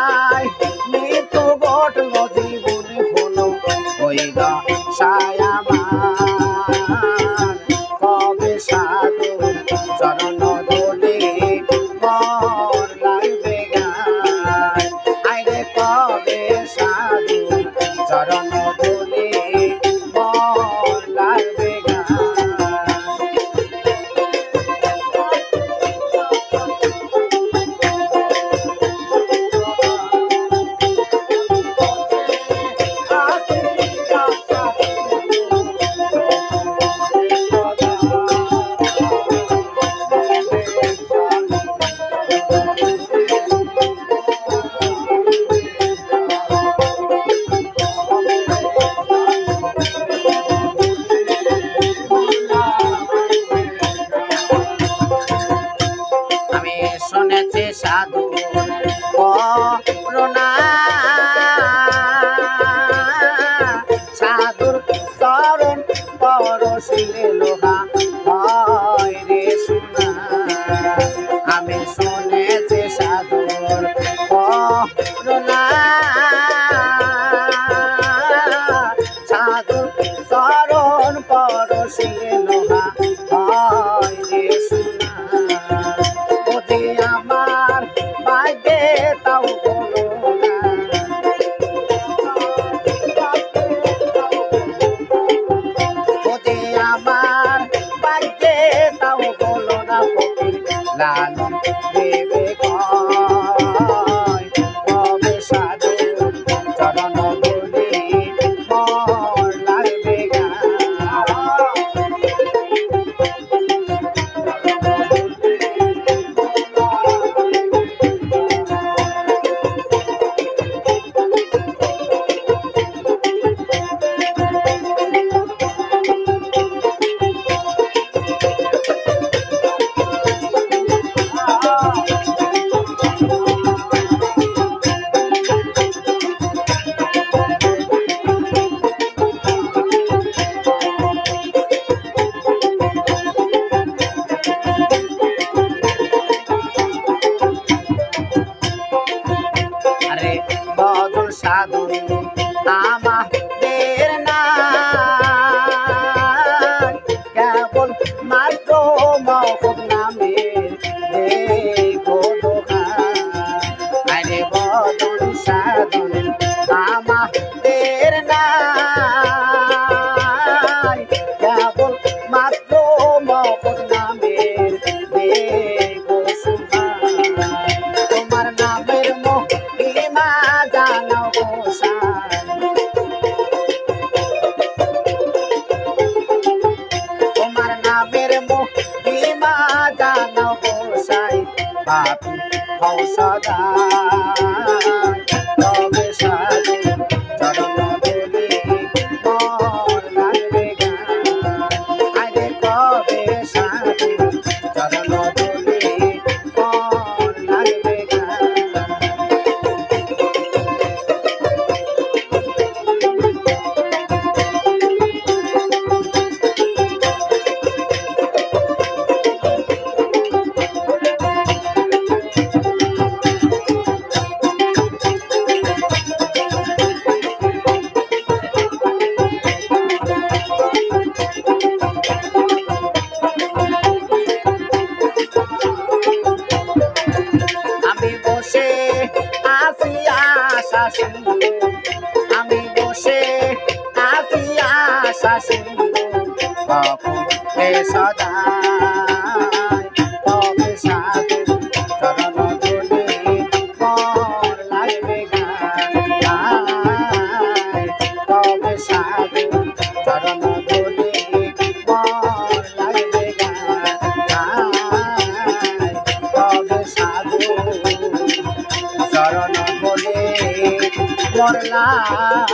bye. brasileiro. da, আরে বদল সাধন সদা আশা সিন্ধু আমি বসে আছি আশা সিন্ধু সদা চরণ বলে মরলা